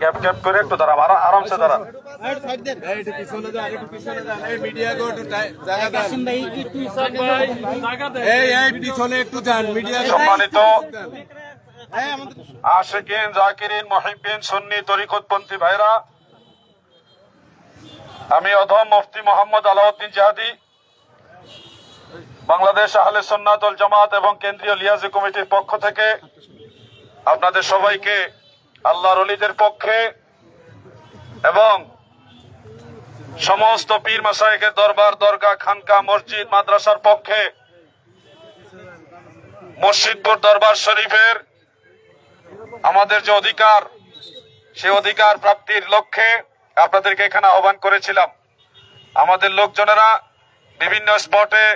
Cap cap করে একটু দাঁড়ান আরা- আরামসে দাঁড়ান সম্মানিত আশেকিন, জাকিরিন, মহিবিন, সুন্নি, তরিকতপন্থী ভাইরা, আমি অধম মুফতি মোহাম্মদ আলাউদ্দিন জাহাদি, বাংলাদেশ আহলে সন্ন্যাতল জামাত এবং কেন্দ্রীয় লিয়াজি কমিটির পক্ষ থেকে আপনাদের সবাইকে আল্লাহর অলিদের পক্ষে এবং সমস্ত পীর মাসায়েকের দরবার দরগা খানকা, মসজিদ, মাদ্রাসার পক্ষে মসজিদপুর দরবার শরীফের আমাদের যে অধিকার, সে অধিকার প্রাপ্তির লক্ষ্যে আপনাদেরকে এখানে আহ্বান করেছিলাম। আমাদের লোকজনেরা বিভিন্ন স্পটে,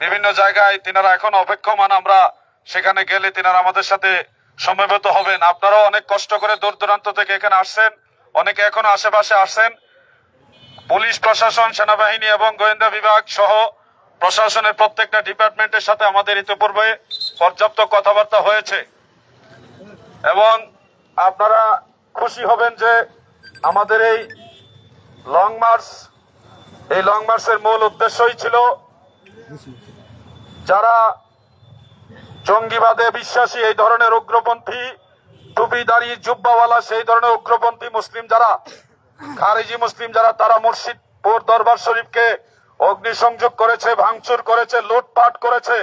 বিভিন্ন জায়গায় তিনারা এখন অপেক্ষমান, আমরা সেখানে গেলে তিনারা আমাদের সাথে সমবেত হবেন। আপনারাও অনেক কষ্ট করে দূর দূরান্ত থেকে এখানে আসছেন, অনেকে এখনও আশেপাশে আসছেন। পুলিশ, প্রশাসন, সেনাবাহিনী এবং গোয়েন্দা বিভাগ সহ প্রশাসনের প্রত্যেকটা ডিপার্টমেন্টের সাথে আমাদের ইতিপূর্বে পর্যাপ্ত কথাবার্তা হয়েছে। এবং আপনারা খুশি হবেন যে আমাদের এই লং মার্চ, এই লং মার্চের মূল উদ্দেশ্যই ছিল যারা জঙ্গিবাদে বিশ্বাসী এই ধরনের উগ্রপন্থী টুপিদারি জুব্বাওয়ালা সেই ধরনের উগ্রপন্থী মুসলিম যারা, খারিজি মুসলিম যারা, তারা মুর্শিদপুর দরবার শরীফকে অগ্নিসংযোগ করেছে, ভাঙচুর করেছে, লুটপাট করেছে,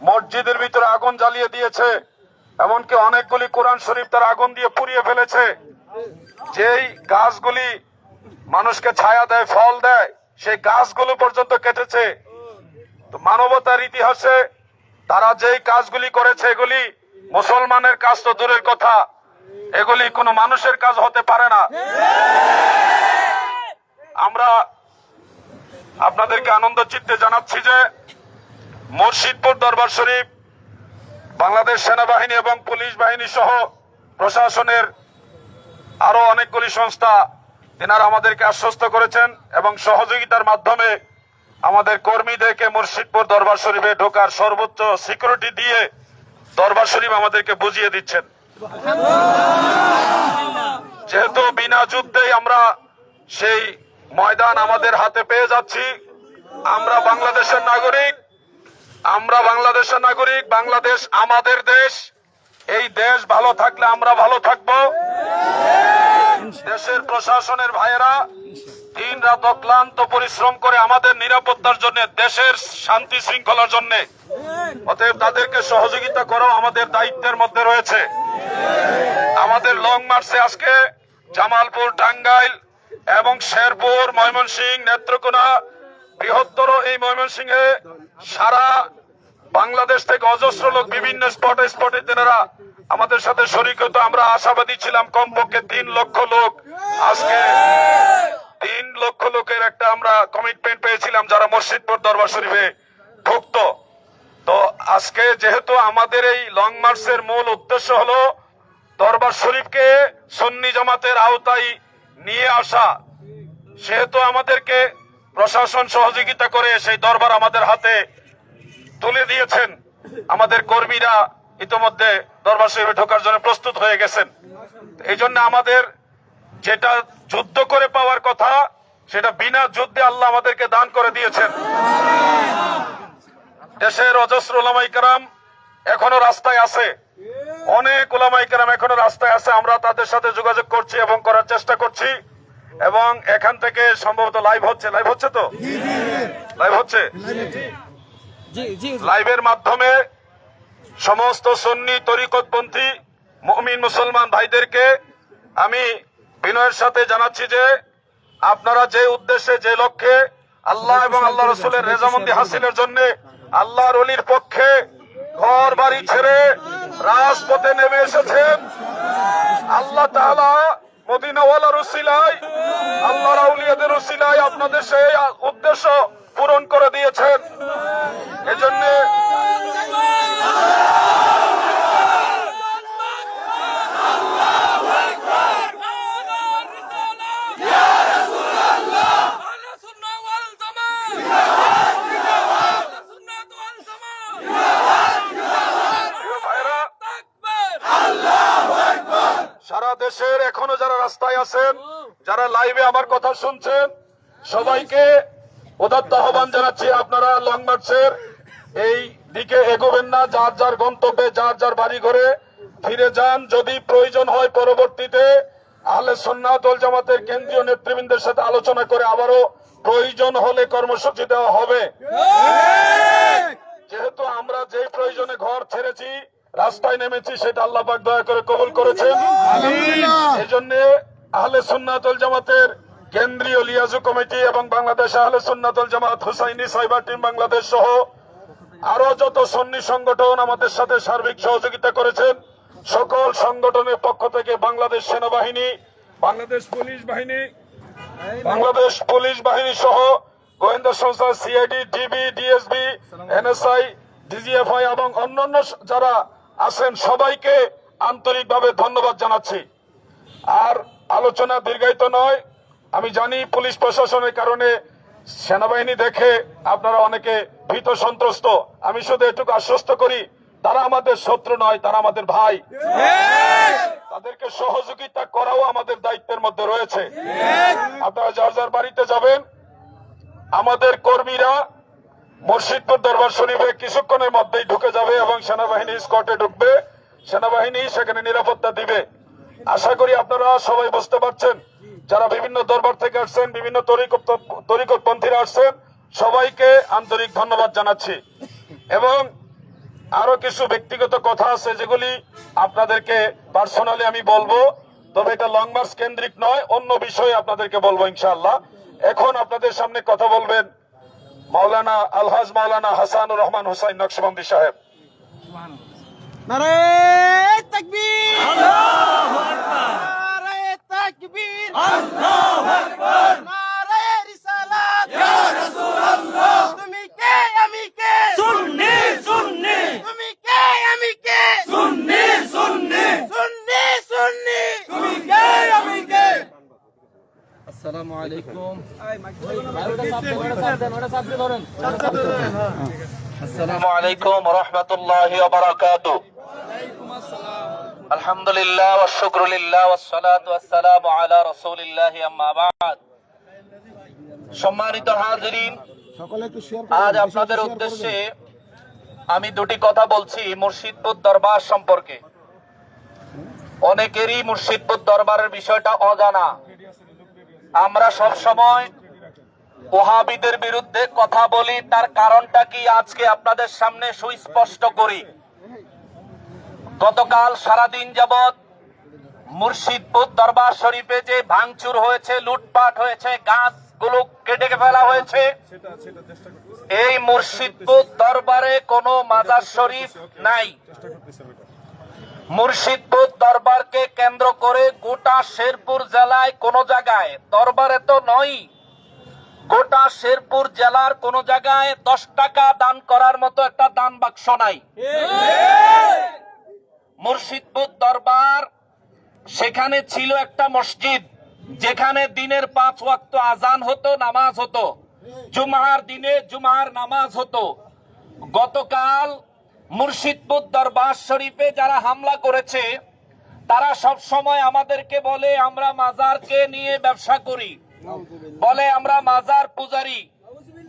মসজিদের ভিতরে আগুন জ্বালিয়ে দিয়েছে, এমনকি অনেকগুলি কোরআন শরীফ তার আগুন দিয়ে পুড়িয়ে ফেলেছে। যেই গাছগুলি মানুষকে ছায়া দেয়, ফল দেয়, সেই গাছগুলো পর্যন্ত কেটেছে। মানবতার ইতিহাসে তারা যেই কাজগুলি করেছে এগুলি মুসলমানের কাজ তো দূরের কথা। এগুলি কোনো মানুষের কাজ হতে পারে না। আমরা আপনাদেরকে আনন্দ চিত্তে জানাচ্ছি যে মুর্শিদপুর দরবার শরীফ, বাংলাদেশ সেনাবাহিনী এবং পুলিশ বাহিনী সহ প্রশাসনের আরও অনেকগুলি সংস্থা তেনারা আমাদেরকে আশ্বস্ত করেছেন এবং সহযোগিতার মাধ্যমে আমাদের কর্মীদেরকে মুর্শিদপুর দরবার শরীফে ঢোকার সর্বোচ্চ সিকিউরিটি দিয়ে দরবার শরীফ আমাদেরকে বুঝিয়ে দিচ্ছেন। যেহেতু বিনা যুদ্ধেই আমরা সেই ময়দান আমাদের হাতে পেয়ে যাচ্ছি, আমরা বাংলাদেশের নাগরিক, আমরা বাংলাদেশের নাগরিক, বাংলাদেশ আমাদের দেশ, এই দেশ ভালো থাকলে আমরা ভালো থাকব। দেশের প্রশাসনের ভাইয়েরা, দিন রাত অক্লান্ত পরিশ্রম করে আমাদের নিরাপত্তার জন্য, দেশের শান্তি শৃঙ্খলার জন্য। অতএব তাদেরকে সহযোগিতা করাও আমাদের দায়িত্বের মধ্যে রয়েছে। আমাদের লং মার্চে আজকে জামালপুর, টাঙ্গাইল এবং শেরপুর, ময়মনসিংহ, নেত্রকোনা বৃহত্তর এই ময়মনসিংহে সারা বাংলাদেশ থেকে অজস্র লোক বিভিন্ন স্পটে স্পটে তেনারা আমাদের সাথে শরিক হতো। আমরা আশাবাদী ছিলাম কমপক্ষে তিন লক্ষ লোক। আজকে তিন লক্ষ লোকের একটা আমরা কমিটমেন্ট পেয়েছিলাম যারা মসজিদপুর দরবার শরীফে ভুক্ত। তো আজকে যেহেতু আমাদের এই লং মার্চের মূল উদ্দেশ্য হলো দরবার শরীফকে সন্নি জামাতের আওতায় নিয়ে আসা। সেহেতু আমাদেরকে প্রশাসন সহযোগিতা করে সেই দরবার আমাদের হাতে তুলে দিয়েছেন। আমাদের কর্মীরা ইতোমধ্যে দরবার শরীফে ঢোকার জন্য প্রস্তুত হয়ে গেছেন। এই জন্য আমাদের যেটা যুদ্ধ করে পাওয়ার কথা সেটা বিনা যুদ্ধে আল্লাহ আমাদেরকে দান করে দিয়েছেন। দেশের অজস্র ওলামাই কারাম এখনও রাস্তায় আছে। অনেক ওলামাই কারাম এখনও রাস্তায় আছে। আমরা তাদের সাথে যোগাযোগ করছি এবং করার চেষ্টা করছি। এবং এখান থেকে সম্ভবত লাইভ হচ্ছে। লাইভ হচ্ছে তো? লাইভ হচ্ছে। লাইভের মাধ্যমে সমস্ত সন্নি তরিকতপন্থী মুমিন মুসলমান ভাইদেরকে আমি বিনয়ের সাথে জানাচ্ছি যে আপনারা যে উদ্দেশ্যে যে লক্ষ্যে আল্লাহ এবং আল্লাহ রসুলের রেজামন্দি হাসিলের জন্য আল্লাহর অলির পক্ষে ঘর বাড়ি ছেড়ে রাজপথে নেমে এসেছেন। আল্লাহ তাআলা মদিনাওয়ালা উসিলায় আল্লাহর আউলিয়াদের উসিলায় আপনাদের সেই উদ্দেশ্য পূরণ করে দিয়েছেন। এজন্য প্রিয় ভাইরা সারা দেশের এখন এখনও যারা রাস্তায় আছেন যারা লাইভে আমার কথা শুনছেন। সবাইকে উদাত্ত আহ্বান জানাচ্ছি আপনারা লং মার্চের এই দিকে এগোবেন না যার যার গন্তব্যে যার যার বাড়ি ঘরে ফিরে যান। যদি প্রয়োজন হয় পরবর্তীতে আহলে সন্ন্যাতল জামাতের কেন্দ্রীয় নেতৃবৃন্দের সাথে আলোচনা করে আবারও প্রয়োজন হলে কর্মসূচি দেওয়া হবে। যেহেতু আমরা যে প্রয়োজনে ঘর ছেড়েছি রাস্তায় নেমেছি সেটা আল্লাহ পাক দয়া করে কবুল করেছেন। এই জন্য আহলে সুন্নাতুল জামাতের কেন্দ্রীয় লিয়াজু কমিটি এবং বাংলাদেশ আহলে সুন্নাতুল জামাত হুসাইনি সাইবার টিম বাংলাদেশ সহ আরও যত সন্নি সংগঠন আমাদের সাথে সার্বিক সহযোগিতা করেছেন, সকল সংগঠনের পক্ষ থেকে বাংলাদেশ সেনাবাহিনী, বাংলাদেশ পুলিশ বাহিনী, বাংলাদেশ পুলিশ বাহিনী সহ গোয়েন্দা সংস্থা CID, DB, DSB, NSI, DGFI এবং অন্যান্য যারা আছেন সবাইকে আন্তরিকভাবে ধন্যবাদ জানাচ্ছি। আর আলোচনা দীর্ঘায়িত নয় আমি জানি পুলিশ প্রশাসনের কারণে সেনাবাহিনী দেখে আপনারা অনেকে ভীত সন্ত্রস্ত। আমি শুধু এটুকু আশ্বস্ত করি, তারা আমাদের শত্রু নয়, তারা আমাদের ভাই। তাদেরকে সহযোগিতা করাও আমাদের দায়িত্বের মধ্যে রয়েছে। আপনারা যার যার বাড়িতে যাবেন, আমাদের কর্মীরা মুর্শিদপুর দরবার শরীফে কিছুক্ষণের মধ্যেই ঢুকে যাবে এবং সেনাবাহিনী স্কটে ঢুকবে। সেনাবাহিনী সেখানে নিরাপত্তা দিবে। আশা করি আপনারা সবাই বুঝতে পারছেন যারা বিভিন্ন দরবার থেকে আসছেন বিভিন্ন তরিকতপন্থীরা আসছেন সবাইকে আন্তরিক ধন্যবাদ জানাচ্ছি। এবং আরও কিছু ব্যক্তিগত কথা আছে যেগুলি আপনাদেরকে পার্সোনালি আমি বলব তবে এটা লং মার্চ কেন্দ্রিক নয় অন্য বিষয়ে আপনাদেরকে বলব ইনশাআল্লাহ। এখন আপনাদের সামনে কথা বলবেন মাওলানা আলহাজ মাওলানা হাসানুর রহমান হুসাইন নকশবন্দি সাহেব। নারে তাকবীর! নারে আলহামদুলিল্লাহ সম্মানিত আজ আপনাদের উদ্দেশ্যে আমি দুটি কথা বলছি মুর্শিদপুর দরবার সম্পর্কে। অনেকেরই মুর্শিদপুর দরবারের বিষয়টা অজানা। আমরা সব সময় ওহাবিদের বিরুদ্ধে কথা বলি, তার কারণটা কি আজকে আপনাদের সামনে সুস্পষ্ট করি? গতকাল সারাদিন যাবৎ মুর্শিদপুর দরবার শরীফে যে ভাঙচুর হয়েছে, লুটপাট হয়েছে, গাছগুলো কেটে ফেলা হয়েছে, এই মুর্শিদপুর দরবারে কোনো মাজার শরীফ নাই। মুর্শিদপুর দরবারকে কেন্দ্র করে গোটা শেরপুর জেলায় কোন জায়গায়, দরবারে তো নয় গোটা শেরপুর জেলার কোন জায়গায় দশ টাকা দান করার মতো একটা দান বাক্স নাই। মুর্শিদপুর দরবার সেখানে ছিল একটা মসজিদ, যেখানে দিনের পাঁচ ওয়াক্ত আজান হতো, নামাজ হতো। জুমার দিনে জুমার নামাজ হতো। গতকাল মুর্শিদপুর দরবার শরীফে যারা হামলা করেছে, তারা সব সময় আমাদেরকে বলে, আমরা মাজারকে নিয়ে ব্যবসা করি। বলে আমরা মাজার পূজারি।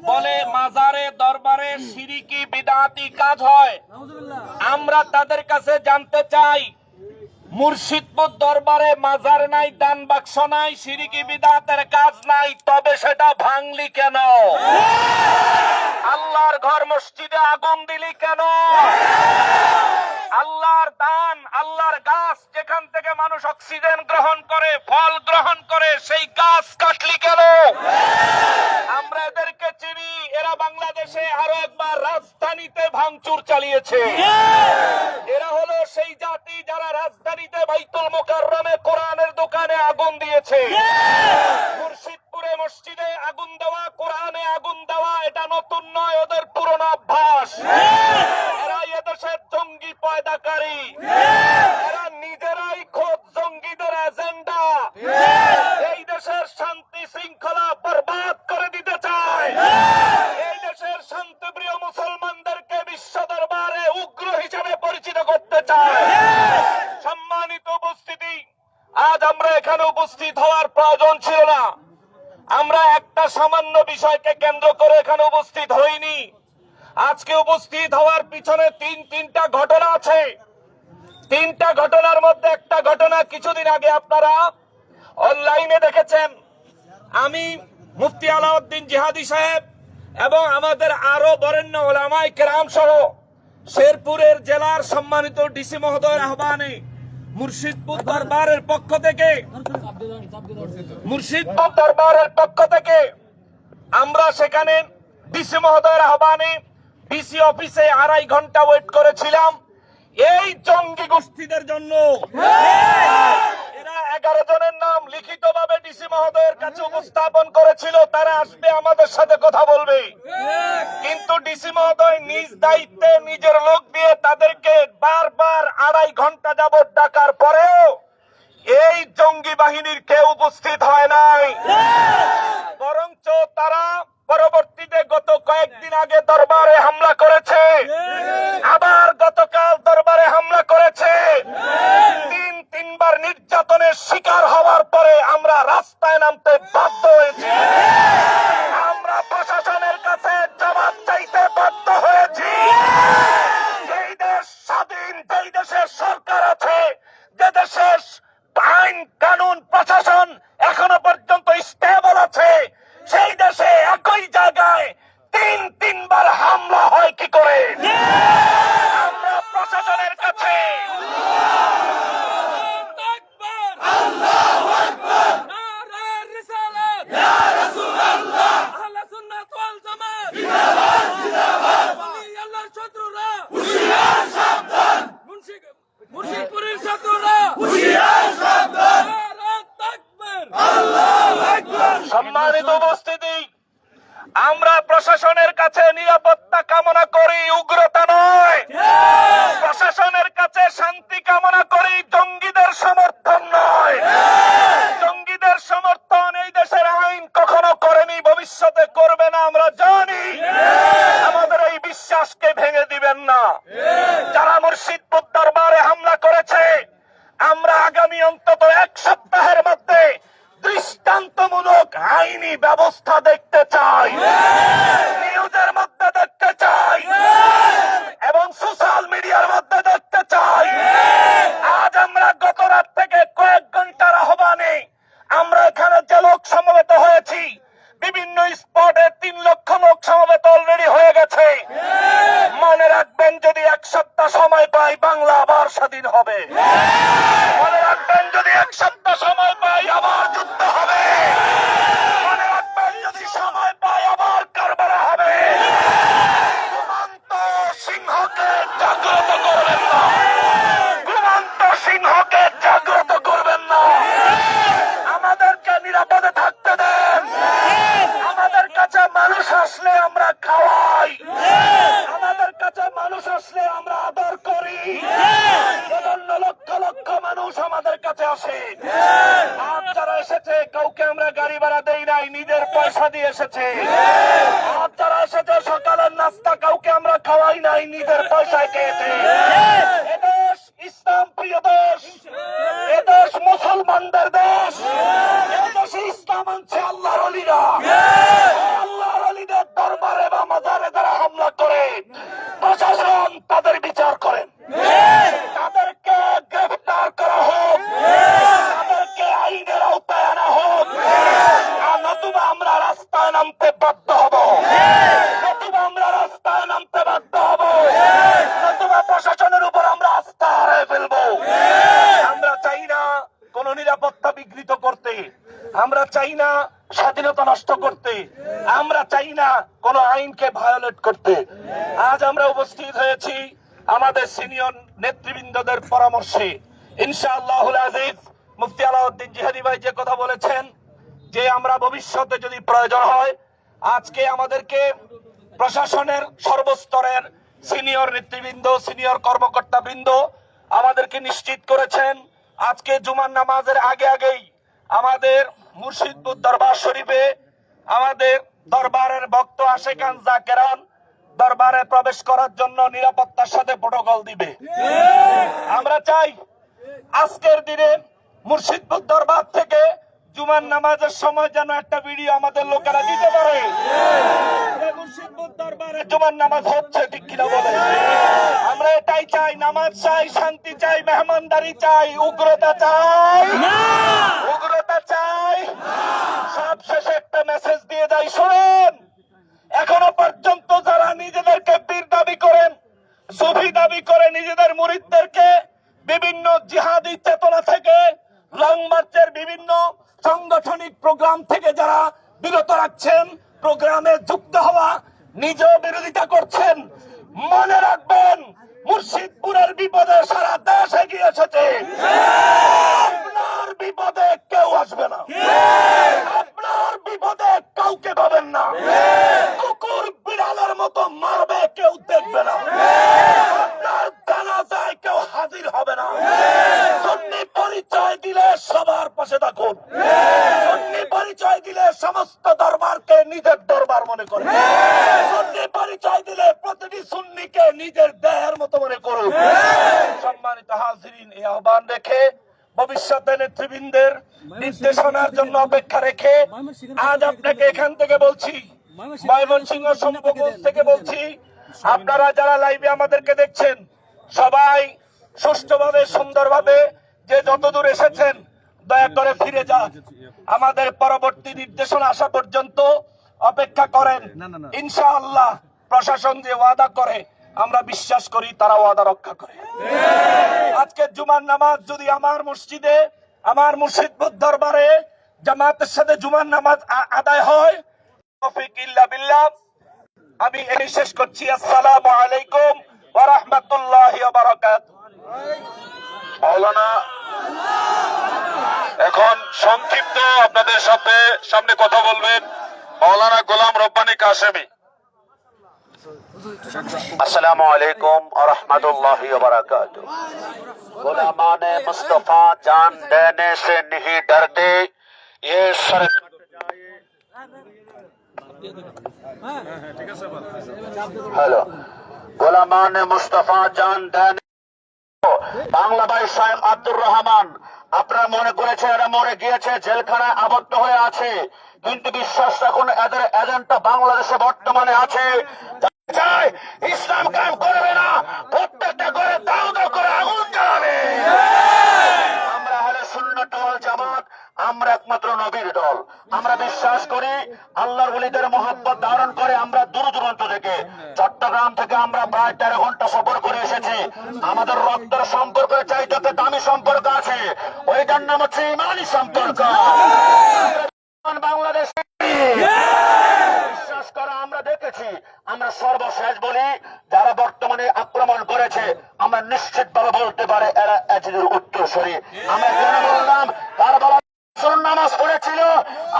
বলে মাজারে দরবারে সিরিকি বিদাতি কাজ হয়। আমরা তাদের কাছে জানতে চাই মুর্শিদপুর দরবারে মাজার নাই, দান বাক্স নাই, সিরিকি বিদাতের কাজ নাই, তবে সেটা ভাঙলি কেন? আল্লাহর ঘর মসজিদে আগুন দিলি কেন? আল্লাহর দান, আল্লাহর গাছ যেখান থেকে মানুষ অক্সিজেন গ্রহণ করে, ফল গ্রহণ করে, সেই গাছ কাটলি কেন? আমরা এদেরকে চিনি, এরা বাংলাদেশে আরও একবার রাজধানীতে ভাঙচুর চালিয়েছে। আগুন দিয়েছে মুর্শিদপুরে মসজিদে আগুন দেওয়া কোরআনে আগুন দেওয়া এটা নতুন নয় ওদের পুরনো অভ্যাস এরা এদেশের জঙ্গি পয়দাকারী এরা নিজেরাই খোদ জঙ্গিদের এজেন্ডা এই দেশের শান্তি শৃঙ্খলা বরবাদ করে দিতে চায় এই দেশের শান্তিপ্রিয় মুসলমানদেরকে বিশ্ব দরবারে উগ্র হিসেবে পরিচিত করতে চায় সম্মানিত উপস্থিতি আজ আমরা এখানে এখানে উপস্থিত হওয়ার প্রয়োজন ছিল না আমরা একটা সামান্য বিষয়কে কেন্দ্র করে এখানে উপস্থিত হইনি আজকে উপস্থিত হওয়ার পিছনে তিন, তিনটা ঘটনা আছে। তিনটা ঘটনার মধ্যে একটা ঘটনা কিছুদিন আগে আপনারা অনলাইনে দেখেছেন। আমি মুফতি আলাউদ্দিন জিহাদি সাহেব এবং আমাদের আরও বরেণ্য ওলামাই কেরাম সহ শেরপুরের জেলার সম্মানিত ডিসি মহোদয়ের আহ্বানে মুর্শিদপুর দরবারের পক্ষ থেকে মুর্শিদপুর দরবারের পক্ষ থেকে আমরা সেখানে ডিসি মহোদয়ের আহ্বানে ডিসি অফিসে আড়াই ঘণ্টা ওয়েট করেছিলাম। এই জঙ্গি গোষ্ঠীদের জন্য। এরা এগারো জনের নাম ডিসি মহোদয়ের কাছে উপস্থাপন করেছিল। তারা আসবে, আমাদের সাথে কথা বলবে। কিন্তু ডিসি মহোদয় নিজ দায়িত্বে নিজের লোক দিয়ে তাদেরকে বারবার আড়াই ঘণ্টা যাবত ডাকার পরেও এই জঙ্গি বাহিনীর কেউ উপস্থিত হয় নাই। বরঞ্চ তারা পরবর্তীতে গত কয়েকদিন আগে দরবারে হামলা করেছে। আবার গতকাল দরবারে হামলা করেছে। তিন, তিনবার নির্যাতনের শিকার হওয়ার পরে আমরা রাস্তায় নামতে বাধ্য হয়েছি আমরা প্রশাসনের কাছে জবাব চাইতে বাধ্য হয়েছি যেই দেশ স্বাধীন যেই দেশের সরকার আছে যে দেশের আইন কানুন প্রশাসন এখনও পর্যন্ত স্টেবল আছে সেই দেশে একই জায়গায় তিন তিনবার হামলা হয় কি করে আমরা প্রশাসনের কাছে মুর্শিদপুরের ছাত্ররা নারায়ে তাকবীর সম্মানিত উপস্থিতি আমরা প্রশাসনের কাছে নিরাপত্তা কামনা করি উগ্রতা নয় প্রশাসনের কাছে শান্তি কামনা করি জঙ্গিদের সমর্থন নয় জঙ্গিদের সমর্থন এই দেশের আইন কখনো করেনি ভবিষ্যতে করবে না আমরা জানি আমাদের এই বিশ্বাসকে ভেঙে দিবেন না যারা মুর্শিদপুর দরবারে হামলা করেছে। আমরা আগামী অন্তত এক সপ্তাহের মধ্যে দৃষ্টান্তমূলক আইনি ব্যবস্থা দেখতে চাই নিউজের মধ্যে দেখতে চাই এবং সোশ্যাল মিডিয়ার মধ্যে দেখতে চাই আজ আমরা গত রাত থেকে কয়েক ঘণ্টার আহ্বানে আমরা এখানে যে লোক সমবেত হয়েছি বিভিন্ন স্পটে তিন লক্ষ লোক সমবেত অলরেডি হয়ে গেছে মনে রাখবেন যদি এক সপ্তাহ সময় পাই বাংলা আবার স্বাধীন হবে মনে রাখবেন যদি এক সপ্তাহ সময় পাই আবার যুদ্ধ হবে মনে রাখবেন যদি সময় পাই আবার কারবারা হবে ঘুমন্ত সিংহকে জাগ্রত করবেন না ঘুমন্ত সিংহকে জাগ্রত করবেন না আমাদেরকে নিরাপদে থাকতে দেন আমাদের কাছে মানুষ আসলে আমরা খাওয়াই আমাদের কাছে মানুষ আসলে আমরা আদর করি এজন্য লক্ষ লক্ষ মানুষ আমাদের কাছে আসে আজ যারা এসেছে কাউকে আমরা গাড়ি ভাড়া দেই নাই নিজের পয়সা দিয়ে এসেছে আজ যারা এসেছে সকালের নাস্তা কাউকে আমরা খাওয়াই নাই নিজের পয়সায় খেয়েছে এদেশ ইসলাম প্রিয় দেশ এদেশ মুসলমানদের দেশ এদেশে ইসলাম আনছে আল্লাহর অলিরা আল্লাহর অলিদের দরবারে বা মাজারে যারা হামলা করে প্রশাসন তাদের বিচার করেন তাদেরকে গ্রেফতার করা হোক তাদেরকে আইনের আওতায় আনা হোক আর নতুবা আমরা রাস্তায় নামতে বাধ্য হব নতুবা আমরা রাস্তায় নামতে বাধ্য হব নতুবা প্রশাসনের উপর আমরা আস্থা হারায় ফেলব আমরা চাই না কোন নিরাপত্তা বিঘ্নিত করতে আমরা চাই না স্বাধীনতা নষ্ট করতে। আমরা চাই না কোন আইনকে ভায়োলেট করতে। আজ আমরা উপস্থিত হয়েছি আমাদের সিনিয়র নেতৃবৃন্দদের পরামর্শে। ইনশাআল্লাহুল আজিজ, মুফতি আলাউদ্দিন জিহাদি ভাই যে কথা বলেছেন, যে আমরা ভবিষ্যতে যদি প্রয়োজন হয়, আজকে আমাদেরকে প্রশাসনের সর্বস্তরের সিনিয়র নেতৃবৃন্দ সিনিয়র কর্মকর্তা বৃন্দ আমাদেরকে নিশ্চিত করেছেন। আজকে জুমার নামাজের আগে আগেই আমাদের মুর্শিদপুর দরবার শরীফে আমাদের দরবারের ভক্ত আশেকান জাকেরান দরবারে প্রবেশ করার জন্য নিরাপত্তার সাথে প্রোটোকল দিবে। আমরা চাই আজকের দিনে মুর্শিদপুর দরবার থেকে জুমার নামাজের সময় যেন একটা ভিডিও আমাদের লোকেরা দিতে পারে। মুর্শিদপুর দরবারে জুমার নামাজ হচ্ছে ঠিক কিনা বলে। আমরা এটাই চাই নামাজ চাই শান্তি চাই মেহমানদারি চাই উগ্রতা চাই। উগ্রতা চাই? সব শেষে একটা মেসেজ দিয়ে যাই শোনেন, এখনও পর্যন্ত যারা নিজেদেরকে বীর দাবি করেন, সুফি দাবি করে নিজেদের মুরিদদেরকে বিভিন্ন জিহাদি চেতনা থেকে লং মার্চের বিভিন্ন সাংগঠনিক প্রোগ্রাম থেকে যারা বিরত রাখছেন প্রোগ্রামে যুক্ত হওয়া, নিজেও বিরোধিতা করছেন, মনে রাখবেন, মুর্শিদপুরের বিপদে সারা দেশ এগিয়ে এসেছে। বিপদে কেউ আসবে না। আপনার বিপদে কাউকে পাবেন না। কুকুর বিড়ালের মতো মারবে কেউ দেখবে না। আপনার জানাজায় কেউ হাজির হবে না। সুন্নি পরিচয় দিলে সবার পাশে থাকুন। সুন্নি পরিচয় দিলে সমস্ত দরবারকে নিজের দরবার মনে করে সুন্নি পরিচয় দিলে প্রতিটি সুন্নিকে নিজের দেহের মতো মনে করুন। সম্মানিত হাজিরিন এই আহ্বান রেখে ভবিষ্যতে নেতৃবৃন্দের নির্দেশনার জন্য অপেক্ষা রেখে আজ আপনাকে এখান থেকে বলছি ময়মনসিংহ সম্পগঞ্জ থেকে বলছি আপনারা যারা লাইভে আমাদেরকে দেখছেন সবাই সুষ্ঠুভাবে সুন্দরভাবে যে যতদূর এসেছেন দয়া করে ফিরে যান। আমাদের পরবর্তী নির্দেশনা আসা পর্যন্ত অপেক্ষা করেন। ইনশাআল্লাহ প্রশাসন যে ওয়াদা করে আমরা বিশ্বাস করি তারা ওয়াদা রক্ষা করে। আজকে জুমার নামাজ যদি আমার মসজিদে, আমার মুর্শিদপুর দরবারে জামাতের সাথে জুমার নামাজ আদায় হয় আমি এই শেষ করছি। আসসালামু আলাইকুম ওয়া রাহমাতুল্লাহি ওয়া মাওলানা, এখন সংক্ষিপ্ত আপনাদের সাথে সামনে কথা বলবেন মাওলানা গোলাম রব্বানী কাসেমি السلام علیکم اللہ وبرکاتہ مصطفیٰ جان دینے سے نہیں ڈرتے یہ বাংলা ভাই সাহেব আব্দুর রহমান আপনারা মনে করেছেন এরা মরে গিয়েছে জেলখানায় আবদ্ধ হয়ে আছে কিন্তু বিশ্বাস রাখুন এদের এজেন্টটা বাংলাদেশে বর্তমানে আছে চায় ইসলাম কায়েম করবে না, প্রত্যেকটা করে দাও করে আগুন জ্বালাবে। আমরা হলে সুন্নত ওয়াল জামাত, আমরা একমাত্র নবীর দল। আমরা বিশ্বাস করি, আল্লাহর ওলিদের মহাব্বত ধারণ করে আমরা দূর দূরান্ত থেকে, চট্টগ্রাম থেকে আমরা প্রায় তেরো ঘণ্টা সফর করে এসেছি। আমাদের রক্তের সম্পর্কের চাইতে দামি সম্পর্ক আছে, ওইটার নাম হচ্ছে ইমানি সম্পর্ক বাংলাদেশ বিশ্বাস করা আমরা দেখেছি আমরা সর্বশেষ বলি যারা বর্তমানে আক্রমণ করেছে আমরা নিশ্চিত ভাবে বলতে পারে এরা এজিদের আমরা কেন বললাম তার বাবা নামাজ পড়েছিল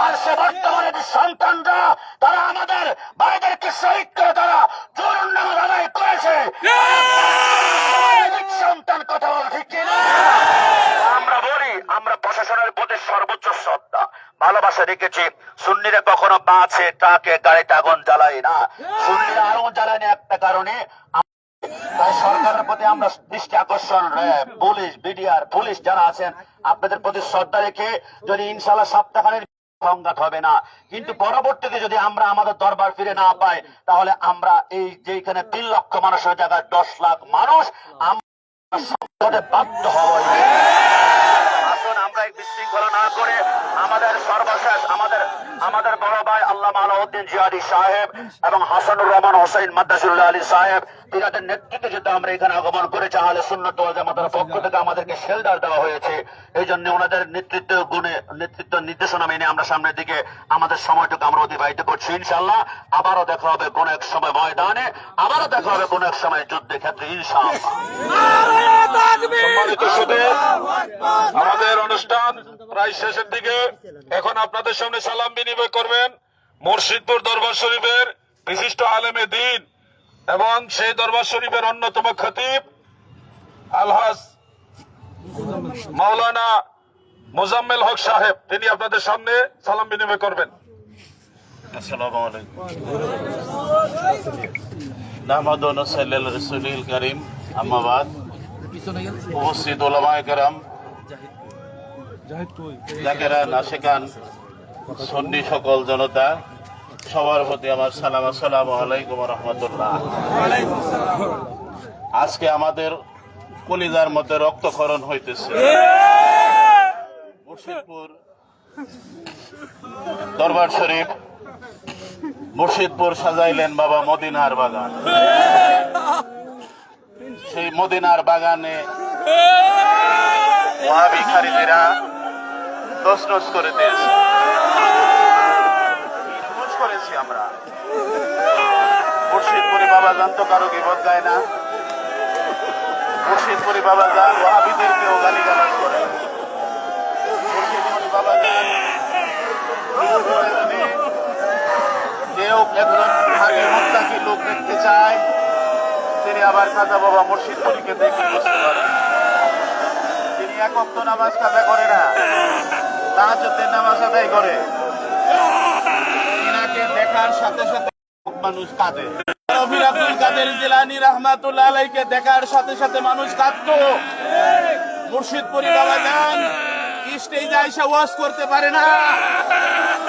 আর সে বর্তমানে সন্তানরা তারা আমাদের ভাইদেরকে শহীদ করে তারা জরুর নামাজ আদায় করেছে। সন্তান কথা বল ঠিক কিনা আমরা বলি আমরা প্রশাসনের প্রতি সর্বোচ্চ শ্রদ্ধা। ভালোবাসা রেখেছি। সুন্নিরা কখনো বাছে ট্রাকে গাড়িতে আগুন জ্বালাই না সুন্নিরা আগুন জ্বালায়নি একটা কারণে তাই সরকারের প্রতি আমরা দৃষ্টি আকর্ষণ পুলিশ, বিডিআর, পুলিশ যারা আছেন, আপনাদের প্রতি শ্রদ্ধা রেখে যদি ইনশাল্লাহ সপ্তাহখানের সংঘাত হবে না, কিন্তু পরবর্তীতে যদি আমরা আমাদের দরবার ফিরে না পাই, তাহলে আমরা এই যেখানে তিন লক্ষ মানুষের জায়গায় দশ লাখ মানুষ, আমরা বাধ্য হব। এই বিশৃঙ্খলা না করে আমাদের সর্বশেষ, আমাদের আমাদের বড় ভাই আল্লাহ আলাউদ্দিন জিয়াদি সাহেব এবং হাসানুর রহমান হোসেন মাদ্দাসুল্লাহ আলী সাহেব, তিনাদের নেতৃত্বে যেহেতু আমরা এখানে আগমন করেছি। আহলে সুন্নত ওয়াল জামাতের পক্ষ থেকে আমাদেরকে শেল্টার দেওয়া হয়েছে। এই জন্য ওনাদের নেতৃত্ব গুণে, নেতৃত্ব নির্দেশনা মেনে আমরা সামনের দিকে আমাদের সময়টুকু আমরা অতিবাহিত করছি। ইনশাল্লাহ আবারও দেখা হবে কোন এক সময় ময়দানে, আবারও দেখা হবে কোন এক সময় যুদ্ধের ক্ষেত্রে, ইনশাআল্লাহ। সম্মানিত সুদে আমাদের অনুষ্ঠান প্রায় শেষের দিকে। এখন আপনাদের সামনে সালাম বিনিময় করবেন মুর্শিদপুর দরবার শরীফের বিশিষ্ট আলেমে দিন এবং সেই দরবার শরীফের অন্যতম খতিব আলহাজ মাওলানা মোজাম্মেল হক সাহেব তিনি আপনাদের সামনে সালাম বিনিময় করবেন। আসসালামু আলাইকুম। নসাল্লাল রসুলিল করিম আম্মাবাদ উপস্থিত ওলামায়ে কেরাম জাকেরা নাসেকান সন্নি সকল জনতা সবার প্রতি আমার সালাম আসসালামু আলাইকুম রহমতুল্লাহ। আজকে আমাদের কলিজার মধ্যে রক্তক্ষরণ হইতেছে। মুর্শিদপুর দরবার শরীফ মুর্শিদপুর সাজাইলেন বাবা মদিনার বাগান। সেই মদিনার বাগানে ওয়াবিখারীদেরা তসনস করে দিয়েছে। করেছি আমরা। মুর্শিদপুরি বাবা জান তো কারও বিপদ গায় না। মুর্শিদপুরি বাবা যান ওয়াহাবিদেরকেও গালি গালাজ করে। মুর্শিদপুরি বাবা যান কেউ একজন ভাগে মুত্তাকি লোক দেখতে চায়। তিনি আবার খাজা বাবা মুর্শিদপুরিকে দেখে বুঝতে পারেন তিনি একক তো নামাজ কাজা করে না, তাহাজ্জুদের নামাজ আদায় করে। তিনাকে দেখার সাথে সাথে মানুষ কাঁদে। রবির আব্দুল কাদের জিলানি রহমাতুল্লাহ আলাইকে দেখার সাথে সাথে মানুষ কাঁদতো। মুর্শিদপুরি বাবা যান স্টেজে আইসা ওয়াজ করতে পারে না।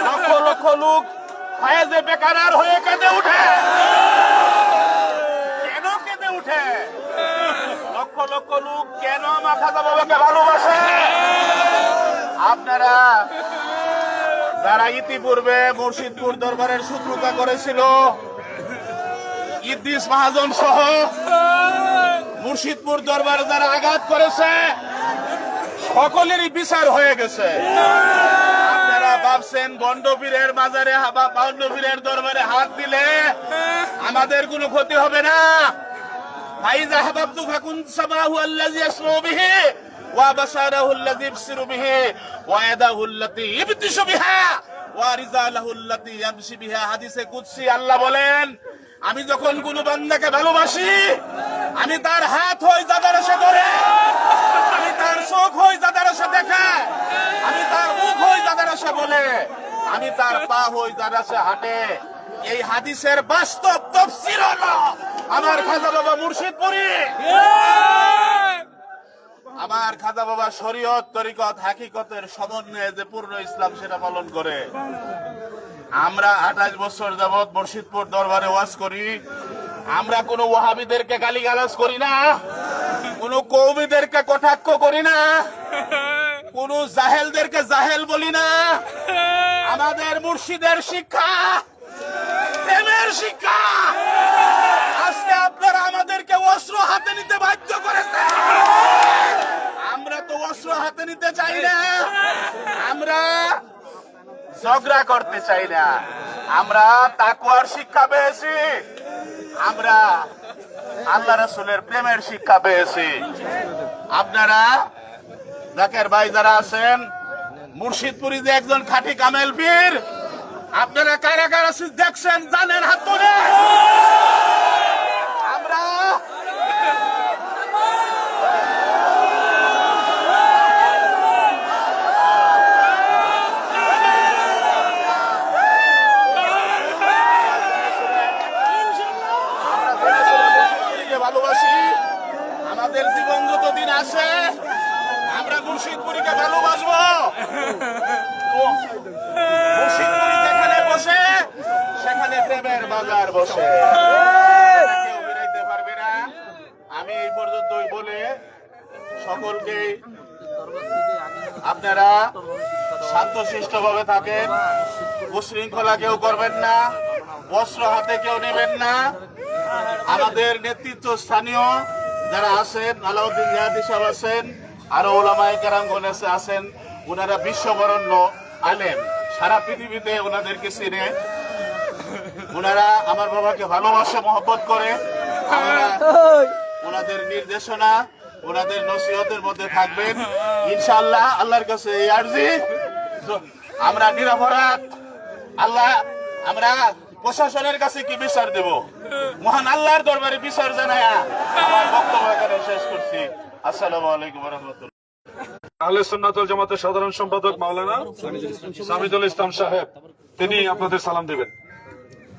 লক্ষ লক্ষ লোক ফায়েজে বেকারার হয়ে কেঁদে উঠে। উঠে। লক্ষ লক্ষ লোক কেন মা খাজা বাবাকে ভালোবাসে? আপনারা যারা ইতিপূর্বে মুর্শিদপুর দরবারের শত্রুতা করেছিল, ইদ্রিস মহাজন সহ মুর্শিদপুর দরবারে যারা আঘাত করেছে, সকলেরই বিচার হয়ে গেছে। আপনারা ভাবছেন গন্ডপীরের মাজারে বা বাউন্ডপীরের দরবারে হাত দিলে আমাদের কোনো ক্ষতি হবে না। فإذا أحببت فكن سمعه الذي يسمع به وبصره الذي يبصر به ويده التي يبطش بها ورجاله التي يمشي بها হাদিসে কুদসি আল্লাহ বলেন আমি যখন কোনো বান্দাকে ভালোবাসি আমি তার হাত হই যাদের সে ধরে আমি তার চোখ হই যাদের সে দেখে আমি তার মুখ হই যাদের সে বলে আমি তার পা হই যাদের সে হাঁটে এই হাদিসের বাস্তব তফসির হলো আমার খাজা বাবা মুর্শিদপুরি আমার খাজা বাবা শরীয়ত, তরিকত, হাকিকতের সমন্বয়ে যে পূর্ণ ইসলাম সেটা পালন করে। আমরা আঠাশ বছর যাবৎ মুর্শিদপুর দরবারে ওয়াজ করি। আমরা কোনো ওয়াহাবিদেরকে গালিগালাজ করি না। কোন কৌমিদেরকে কটাক্ষ করি না। কোন জাহেলদেরকে জাহেল বলি না। আমাদের মুর্শিদের শিক্ষা প্রেমের শিক্ষা আজকে আপনারা আমাদেরকে অস্ত্র হাতে নিতে বাধ্য করেছে আমরা তো অস্ত্র হাতে নিতে চাই না। আমরা ঝগড়া করতে চাই না। আমরা তাকুয়ার শিক্ষা পেয়েছি। আমরা আল্লাহ রাসূলের প্রেমের শিক্ষা পেয়েছি। আপনারা জাকের ভাই যারা আছেন, মুর্শিদপুরি যে একজন খাঁটি কামেল পীর আপনারা কারা কারা দেখছেন জানেন হাত তুলে? আমরা ভালোবাসি। আমাদের জীবন যতদিন আছে আমরা মুর্শিদপুরীকে ভালোবাসবো। মুর্শিদপুরি প্রেমের বাজার বসে। পারবে না। আমি এই পর্যন্তই বলে সকলকে আপনারা শান্তশিষ্ট ভাবে থাকেন। উশৃঙ্খলা কেউ করবেন না। অস্ত্র হাতে কেউ নেবেন না। আমাদের নেতৃত্ব স্থানীয় যারা আছেন, আলাউদ্দিন জাহাদি সাহেব আছেন, আরও ওলামায় কেরামগণ আছেন ওনারা বিশ্ববরণ্য আলেম। সারা পৃথিবীতে ওনাদেরকে চিনে। ওনারা আমার বাবাকে ভালোবাসে মহব্বত করে। ওনাদের নির্দেশনা ওনাদের নসিহতের মধ্যে থাকবেন। ইনশাআল্লাহ আল্লাহর কাছে এই আর্জি। আমরা নিরাপরাধ। আল্লাহ আমরা প্রশাসনের কাছে কি বিচার দেব? মহান আল্লাহর দরবারে বিচার জানায়া। আমার বক্তব্য এখানে শেষ করছি। আসসালামু আলাইকুম রহমতুল্লাহ আহলে সুন্নাতুল জামাতের সাধারণ সম্পাদক মাওলানা সামিদুল ইসলাম সাহেব তিনি আপনাদের সালাম দেবেন।